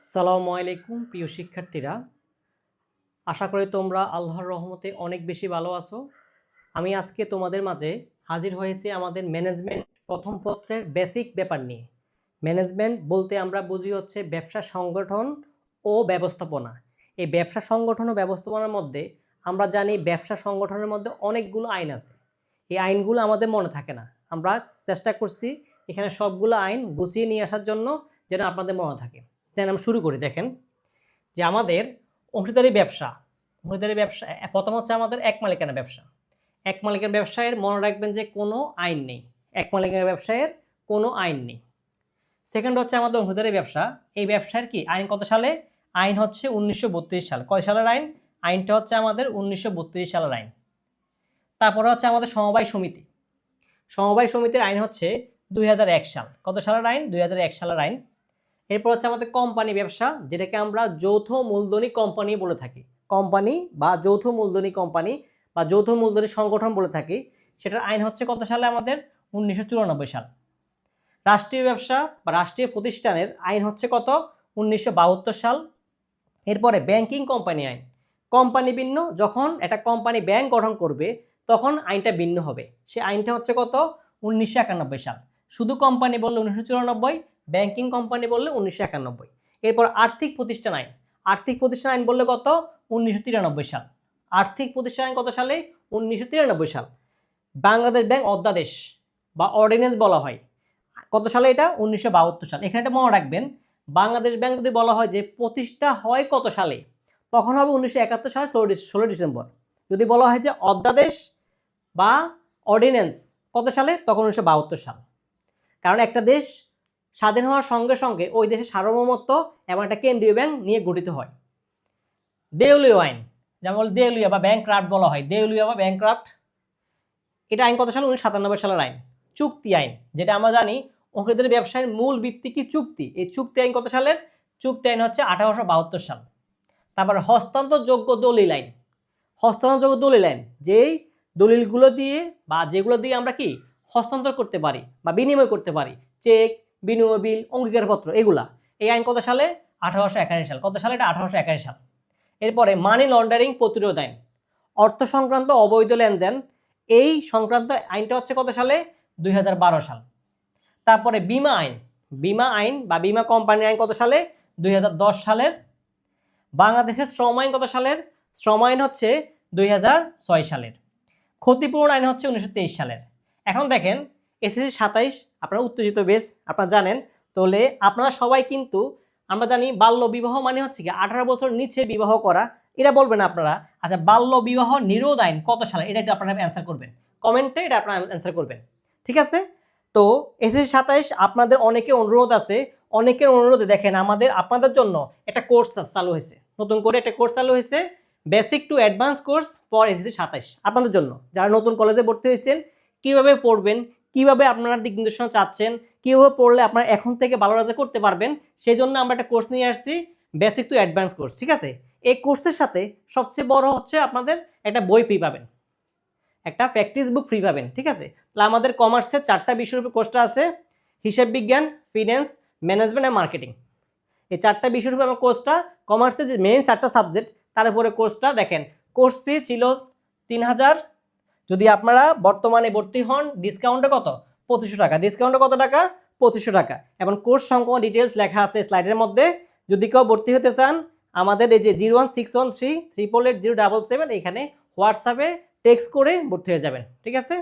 সালামু আলাইকুম, প্রিয় শিক্ষার্থীরা। আশা করি তোমরা আল্লাহর রহমতে অনেক বেশি ভালো আছো। আমি আজকে তোমাদের মাঝে হাজির হয়েছি আমাদের ম্যানেজমেন্ট প্রথম পত্রের বেসিক ব্যাপার নিয়ে। ম্যানেজমেন্ট বলতে আমরা বুঝি হচ্ছে ব্যবসা সংগঠন ও ব্যবস্থাপনা। এই ব্যবসা সংগঠন ও ব্যবস্থাপনার মধ্যে আমরা জানি ব্যবসা সংগঠনের মধ্যে অনেকগুলো আইন আছে। এই আইনগুলো আমাদের মনে থাকে না। আমরা চেষ্টা করছি এখানে সবগুলো আইন গুছিয়ে নিয়ে আসার জন্য যেন আপনাদের মনে থাকে। দেন আমরা শুরু করি, দেখেন। যে আমাদের অংশীদারি ব্যবসা অংশীদারি ব্যবসা প্রথম হচ্ছে আমাদের এক মালিকানা ব্যবসা। এক মালিকানা ব্যবসায়ের মনে রাখবেন যে কোনো আইন নেই। এক মালিকানা ব্যবসায়ের কোনো আইন নেই। সেকেন্ড হচ্ছে আমাদের অংশীদারি ব্যবসা। এই ব্যবসার কি? আইন কত সালে? আইন হচ্ছে উনিশশো সাল। কয় সালের আইন? আইনটা হচ্ছে আমাদের উনিশশো সালের আইন। তারপরে হচ্ছে আমাদের সমবায় সমিতি। সমবায় সমিতির আইন হচ্ছে দুই হাজার এক সাল। কত সালের আইন? দুই সালের আইন। এরপর হচ্ছে আমাদের কোম্পানি ব্যবসা, যেটাকে আমরা যৌথ মূলধনী কোম্পানি বলে থাকি। কোম্পানি বা যৌথ মূলধনী কোম্পানি বা যৌথ মূলধনী সংগঠন বলে থাকি, সেটার আইন হচ্ছে কত সালে আমাদের? উনিশশো চুরানব্বই সাল। রাষ্ট্রীয় ব্যবসা বা রাষ্ট্রীয় প্রতিষ্ঠানের আইন হচ্ছে কত? উনিশশো বাহাত্তর সাল। এরপরে ব্যাংকিং কোম্পানি আইন। কোম্পানি ভিন্ন, যখন একটা কোম্পানি ব্যাংক গঠন করবে, তখন আইনটা ভিন্ন হবে। সে আইনটা হচ্ছে কত? উনিশশো একানব্বই সাল। শুধু কোম্পানি বললে উনিশশো চুরানব্বই ব্যাংকিং কোম্পানি বললে উনিশশো একানব্বই। এরপর আর্থিক প্রতিষ্ঠান আইন। আর্থিক প্রতিষ্ঠান আইন বললে কত? উনিশশো তিরানব্বই সাল। আর্থিক প্রতিষ্ঠান আইন কত সালে? উনিশশো তিরানব্বই সাল। বাংলাদেশ ব্যাংক অধ্যাদেশ বা অর্ডিন্যান্স বলা হয়। কত সালে এটা? উনিশশো বাহাত্তর সাল। এখানে একটা মনে রাখবেন, বাংলাদেশ ব্যাংক যদি বলা হয় যে প্রতিষ্ঠা হয় কত সালে? তখন হবে উনিশশো একাত্তর সালে ষোলো ষোলো ডিসেম্বর। যদি বলা হয় যে অধ্যাদেশ বা অর্ডিন্যান্স কত সালে? তখন উনিশশো বাহাত্তর সাল। কারণ একটা দেশ স্বাধীন হওয়ার সঙ্গে সঙ্গে ওই দেশের সার্বভৌমত্ব এবং একটা কেন্দ্রীয় ব্যাংক নিয়ে গঠিত হয়। দেউলীয় আইন, যেমন দেউলিয়া বা ব্যাংক ক্রাফট বলা হয়। দেউলিয়া বা ব্যাংক ক্রাফট এটা আইন কত সাল? উনিশশো সাতানব্বই সালের আইন। চুক্তি আইন, যেটা আমরা জানি অংশীদারি ব্যবসায়ের মূল ভিত্তি কি চুক্তি? এই চুক্তি আইন কত সালের? চুক্তি আইন হচ্ছে আঠারোশো বাহাত্তর সাল। তারপর হস্তান্তরযোগ্য দলিল আইন। হস্তান্তরযোগ্য দলিল আইন, যেই দলিলগুলো দিয়ে বা যেগুলো দিয়ে আমরা কি? হস্তান্তর করতে পারি বা বিনিময় করতে পারি। চেক বিনিময় বিল, অঙ্গীকারপত্র, এগুলা। এই আইন কত সালে? আঠারোশো একাশি সাল। কত সালে? এটা আঠারোশো একাশি সাল। এরপরে মানি লন্ডারিং প্রতিরোধ আইন। অর্থ সংক্রান্ত অবৈধ লেনদেন, এই সংক্রান্ত আইনটা হচ্ছে কত সালে? দুই হাজার বারো সাল। তারপরে বিমা আইন। বিমা আইন বা বিমা কোম্পানি আইন কত সালে? দুই হাজার দশ সালের। বাংলাদেশের শ্রম আইন কত সালের? শ্রম আইন হচ্ছে দুই হাজার ছয় সালের। ক্ষতিপূরণ আইন হচ্ছে উনিশশো তেইশ সালের। এখন দেখেন এসএসসি সাতাইশ, আপনারা উত্তেজিত বেশ, আপনারা জানেন। তাহলে আপনারা সবাই কিন্তু, আমরা জানি বাল্য বিবাহ মানে হচ্ছে কি আঠারো বছর নিচে বিবাহ করা। এটা বলবেন আপনারা আচ্ছা বাল্য বিবাহ নিরোধ আইন কত সালে? এটা একটু আপনারা অ্যান্সার করবেন। কমেন্টে এটা আপনারা অ্যান্সার করবেন। ঠিক আছে? তো এসএসসি সাতাইশ, আপনাদের অনেকে অনুরোধ আছে। অনেকের অনুরোধে দেখেন, আমাদের, আপনাদের জন্য একটা কোর্স চালু হয়েছে। নতুন করে একটা কোর্স চালু হয়েছে। Basic to advance course for SSC সাতাইশ, আপনাদের জন্য। যারা নতুন কলেজে ভর্তি হয়েছেন, কীভাবে পড়বেন কীভাবে আপনারা দিক নির্দেশনা চাচ্ছেন, কীভাবে পড়লে আপনারা এখন থেকে ভালো রেজাল্ট করতে পারবেন সেই জন্য আমরা একটা কোর্স নিয়ে আসছি বেসিক টু অ্যাডভান্স কোর্স ঠিক আছে? এই কোর্সের সাথে সবচেয়ে বড় হচ্ছে আপনাদের একটা বই ফ্রি পাবেন। একটা প্র্যাকটিস বুক ফ্রি পাবেন, ঠিক আছে? তাহলে আমাদের কমার্সের চারটা বিষয়ের উপর কোর্সটা আছে হিসাব বিজ্ঞান ফিন্যান্স ম্যানেজমেন্ট অ্যান্ড মার্কেটিং এই চারটা বিষয়ের উপর আমার কোর্সটা কমার্সের যে মেইন চারটা সাবজেক্ট তার উপরে কোর্সটা দেখেন কোর্স ফি ছিল তিন হাজার যদি আপনারা বর্তমানে ভর্তি হন ডিসকাউন্টে কত? পঁচিশশো টাকা। ডিসকাউন্টে কত টাকা? পঁচিশশো টাকা। এবং কোর্স সংক্রান্ত ডিটেলস লেখা আছে স্লাইডের মধ্যে। যদি কেউ ভর্তি হতে চান, আমাদের এই যে zero one six one three three triple eight zero double seven এখানে হোয়াটসঅ্যাপে টেক্সট করে ভর্তি হয়ে যাবেন। ঠিক আছে?